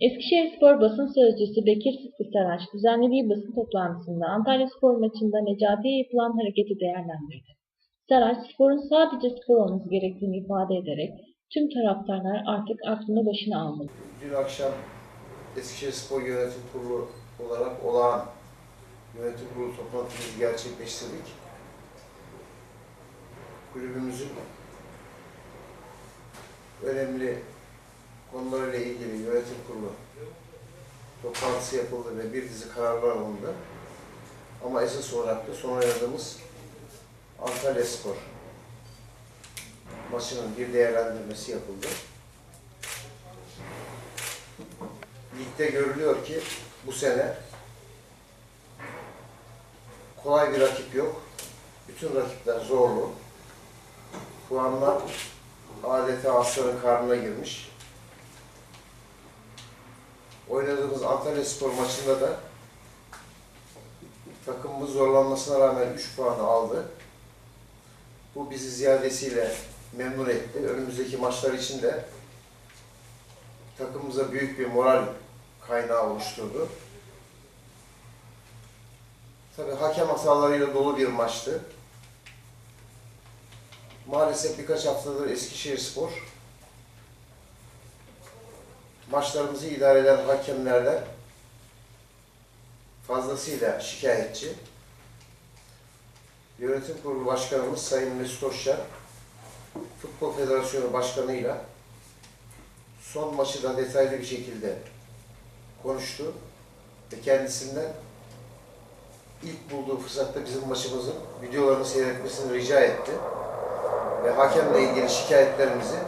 Eskişehir Spor basın sözcüsü Bekir Sıtkı Saraç düzenlediği basın toplantısında Antalya Spor maçında Necati'ye yapılan hareketi değerlendirdi. Saraç, sporun sadece spor olması gerektiğini ifade ederek tüm taraftarlar artık aklını başına almalı. Dün akşam Eskişehir Spor Yönetim Kurulu olarak olağan yönetim kurulu toplantımızı gerçekleştirdik. Kulübümüzün önemli konularıyla ilgili yönetim kurulu toplantısı yapıldı ve bir dizi kararlar alındı. Ama esas olarak da son oynadığımız Antalya Spor maçının bir değerlendirmesi yapıldı. Ligde görülüyor ki bu sene kolay bir rakip yok. Bütün rakipler zorlu. Puanlar adeta aslanın karnına girmiş. Oynadığımız Antalya Spor maçında da takımımız zorlanmasına rağmen 3 puanı aldı. Bu bizi ziyadesiyle memnun etti. Önümüzdeki maçlar için de takımımıza büyük bir moral kaynağı oluşturdu. Tabii hakem hatalarıyla dolu bir maçtı. Maalesef birkaç haftadır Eskişehir Spor maçlarımızı idare eden hakemlerden fazlasıyla şikayetçi. Yönetim Kurulu Başkanımız Sayın Mesut Hoşça, Futbol Federasyonu Başkanı'yla son maçı da detaylı bir şekilde konuştu ve kendisinden ilk bulduğu fırsatta bizim maçımızın videolarını seyretmesini rica etti. Ve hakemle ilgili şikayetlerimizi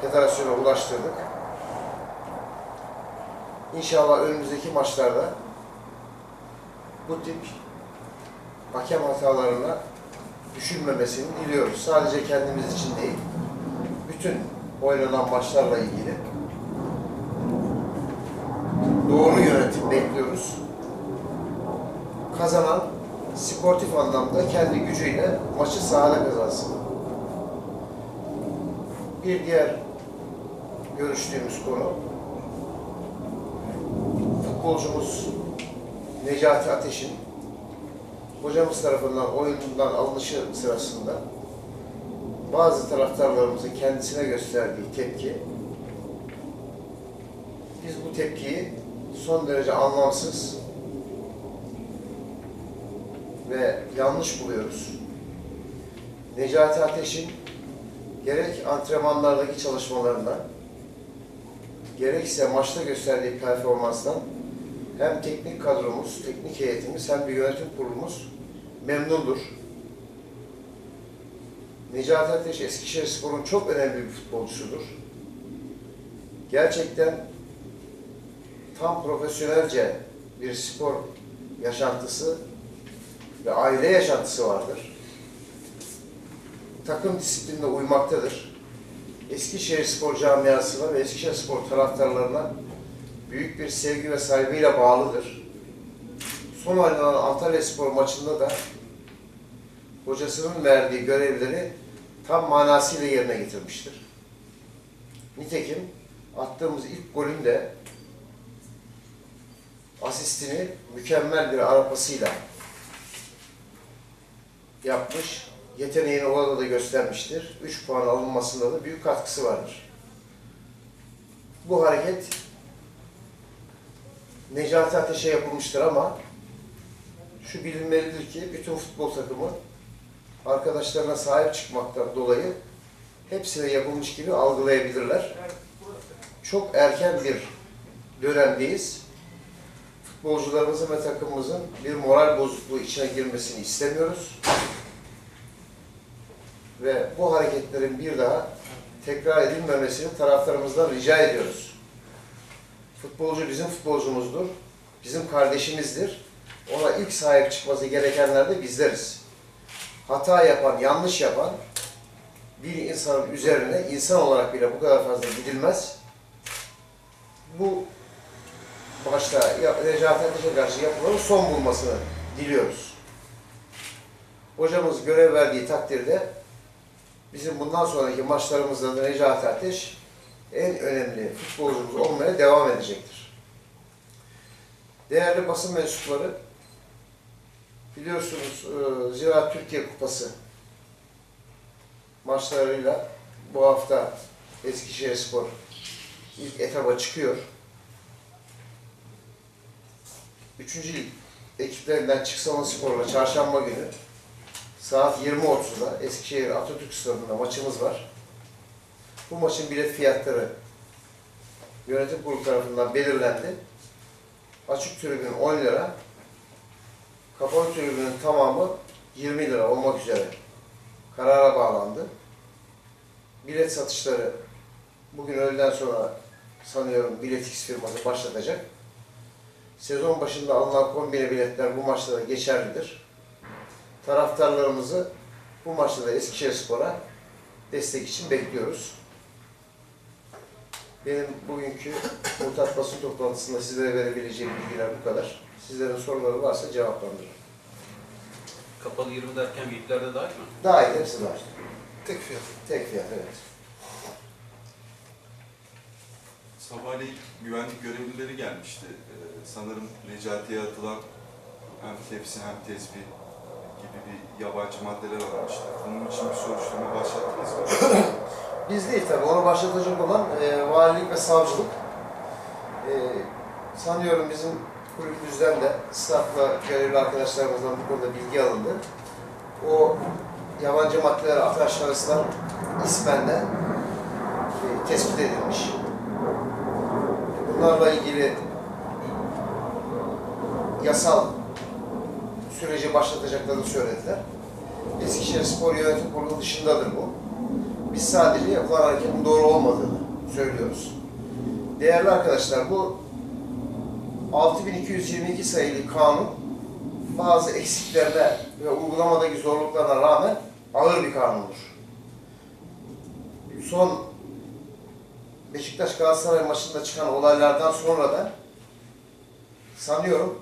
federasyona ulaştırdık. İnşallah önümüzdeki maçlarda bu tip hakem hatalarına düşülmemesini diliyoruz. Sadece kendimiz için değil, bütün oynanan maçlarla ilgili doğru yönetim bekliyoruz. Kazanan sportif anlamda kendi gücüyle maçı sahada kazansın. Bir diğer görüştüğümüz konu futbolcumuz Necati Ateş'in hocamız tarafından oyundan alınışı sırasında bazı taraftarlarımızın kendisine gösterdiği tepki biz bu tepkiyi son derece anlamsız ve yanlış buluyoruz. Necati Ateş'in gerek antrenmanlardaki çalışmalarından gerekse maçta gösterdiği performanstan hem teknik kadromuz, teknik heyetimiz hem de yönetim kurulumuz memnundur. Necati Ateş Eskişehir Spor'un çok önemli bir futbolcusudur. Gerçekten tam profesyonelce bir spor yaşantısı ve aile yaşantısı vardır. Takım disiplinine uymaktadır. Eskişehir Spor camiasına ve Eskişehir Spor taraftarlarına büyük bir sevgi ve saygıyla bağlıdır. Son oynanan Antalya Spor maçında da hocasının verdiği görevleri tam manasıyla yerine getirmiştir. Nitekim attığımız ilk golün de asistini mükemmel bir arapasıyla yapmış. Yeteneğini orada da göstermiştir. 3 puan alınmasında da büyük katkısı vardır. Bu hareket Necati Ateş'e yapılmıştır ama şu bilinmelidir ki bütün futbol takımı arkadaşlarına sahip çıkmaktan dolayı hepsine yapılmış gibi algılayabilirler. Çok erken bir dönemdeyiz. Futbolcularımızın ve takımımızın bir moral bozukluğu içine girmesini istemiyoruz. Ve bu hareketlerin bir daha tekrar edilmemesini taraftarımızdan rica ediyoruz. Futbolcu bizim futbolcumuzdur, bizim kardeşimizdir. Ona ilk sahip çıkması gerekenler de bizleriz. Hata yapan, yanlış yapan bir insanın üzerine insan olarak bile bu kadar fazla gidilmez. Bu başta Necati Ateş'e karşı yapılanın son bulmasını diliyoruz. Hocamız görev verdiği takdirde bizim bundan sonraki maçlarımızda da Necati Ateş en önemli futbolcumuz olmaya devam edecektir. Değerli basın mensupları, biliyorsunuz e, Ziraat Türkiye Kupası maçlarıyla bu hafta Eskişehirspor ilk etaba çıkıyor. Üçüncü lig ekiplerinden Çıksaman Spor'la çarşamba günü saat 20.30'da Eskişehir Atatürk Stadı'nda maçımız var. Bu maçın bilet fiyatları yönetim kurulu tarafından belirlendi. Açık tribün 10 lira, kapalı tribünün tamamı 20 lira olmak üzere karara bağlandı. Bilet satışları bugün öğleden sonra sanıyorum Biletix firması başlatacak. Sezon başında alınan kombine biletler bu maçta da geçerlidir. Taraftarlarımızı bu maçta da Eskişehirspor'a destek için bekliyoruz. Benim bugünkü mutat basın toplantısında sizlere verebileceğim bilgiler bu kadar. Sizlerin soruları varsa cevaplandırırım. Kapalı 20 derken büyüklerde dahil mi? Dahil hepsi var. Tek fiyat. Tek fiyat evet. Sabahleyin güvenlik görevlileri gelmişti. Ee, sanırım Necati'ye atılan hem tepsi hem tesbih gibi bir yabancı maddeler aramıştı. Bunun için bir soruşturma başlattınız mı? Biz değil tabii. Onu başlatacak olan e, valilik ve savcılık. E, sanıyorum bizim kulübümüzden de staffla görevli arkadaşlarımızdan bu konuda bilgi alındı. O yabancı maddeler atan şahıslar ismen e, tespit edilmiş. Bunlarla ilgili yasal süreci başlatacaklarını söylediler. Eskişehir Spor Yönetim Kurulu dışındadır bu. Biz sadece yapılan hareketin doğru olmadığını söylüyoruz. Değerli arkadaşlar bu 6222 sayılı kanun bazı eksiklerine ve uygulamadaki zorluklarına rağmen ağır bir kanundur. Son Beşiktaş Galatasaray maçında çıkan olaylardan sonra da sanıyorum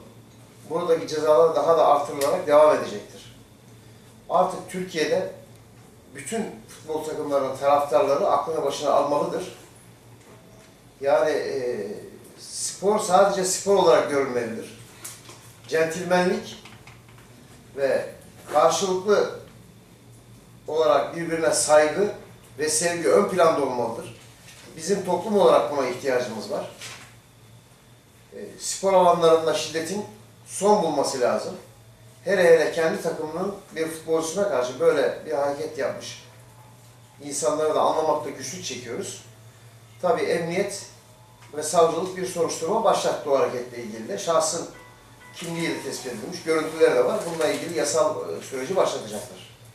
buradaki cezalar daha da artırılarak devam edecektir. Artık Türkiye'de bütün futbol takımlarının taraftarları aklına başına almalıdır. Yani e, spor sadece spor olarak görülmelidir. Centilmenlik ve karşılıklı olarak birbirine saygı ve sevgi ön planda olmalıdır. Bizim toplum olarak buna ihtiyacımız var. E, spor alanlarında şiddetin son bulması lazım. Hele hele kendi takımının bir futbolcusuna karşı böyle bir hareket yapmış insanları da anlamakta güçlük çekiyoruz. Tabii emniyet ve savcılık bir soruşturma başlattı o hareketle ilgili de. Şahsın kimliği de tespit edilmiş, görüntüleri de var. Bununla ilgili yasal e, süreci başlatacaklar.